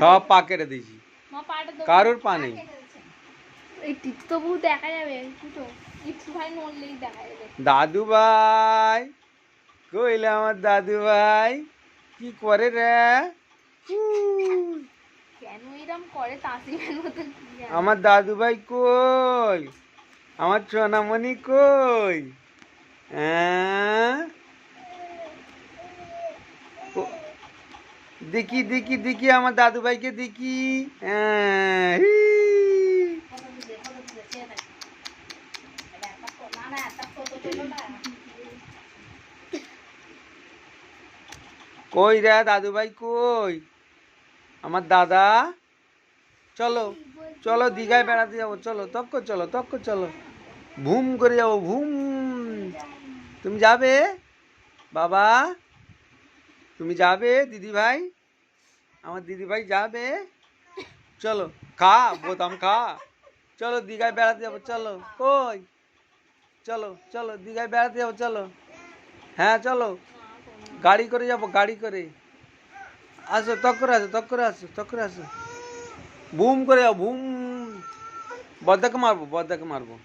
সব পা কেটে দিয়েছি কারোর পা নেই। তবু দেখা যাবে দাদু ভাই কইলে আমার দাদু ভাই কি করে রে। আমার দাদু ভাই কই? আমার সোনামণি কই হ্যাঁ? ও- দেখি দেখি দেখি আমার দাদু ভাইকে দেখি। হ্যাঁ, কই রে দাদু ভাই কই? আমার দাদা? চলো চলো দীঘায় বেড়াতে যাব। চলো তক্ক চলো তক্ক চলো। ভুম করে যাব ভুম। তুমি যাবে? বাবা? তুমি যাবে দিদি ভাই আমার দিদি ভাই যাবে। চলো, খা, বোতাম খা। চলো, দীঘায় বেড়াতে যাব, চলো। কই? চলো চলো, দীঘায় বেড়াতে যাব, চলো। হ্যাঁ চলো। গাড়ি করে যাব, গাড়ি করে। আসো তক করে আসো তক করে আসো তক করে আসো। বুম করে যাও, বুম। বদ্দাকে মারবো বদ্দাকে মারবো।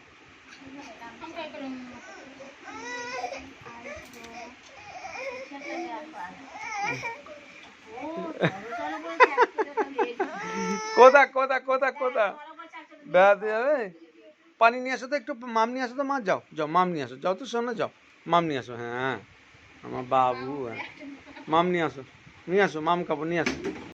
কোথা কোথা কোথা কোথা? বেড়াতে যাবে? পানি নিয়ে আসো তো একটু, মাম নিয়ে আসো তো, মা, যাও যাও, মাম নিয়ে আসো, যাও তো শোনো যাও। মাম নিয়ে আসো হ্যাঁ আমার বাবু হ্যাঁ। মাম নিয়ে আসো নিয়ে আসো, মাম কাপড় নিয়ে আসো।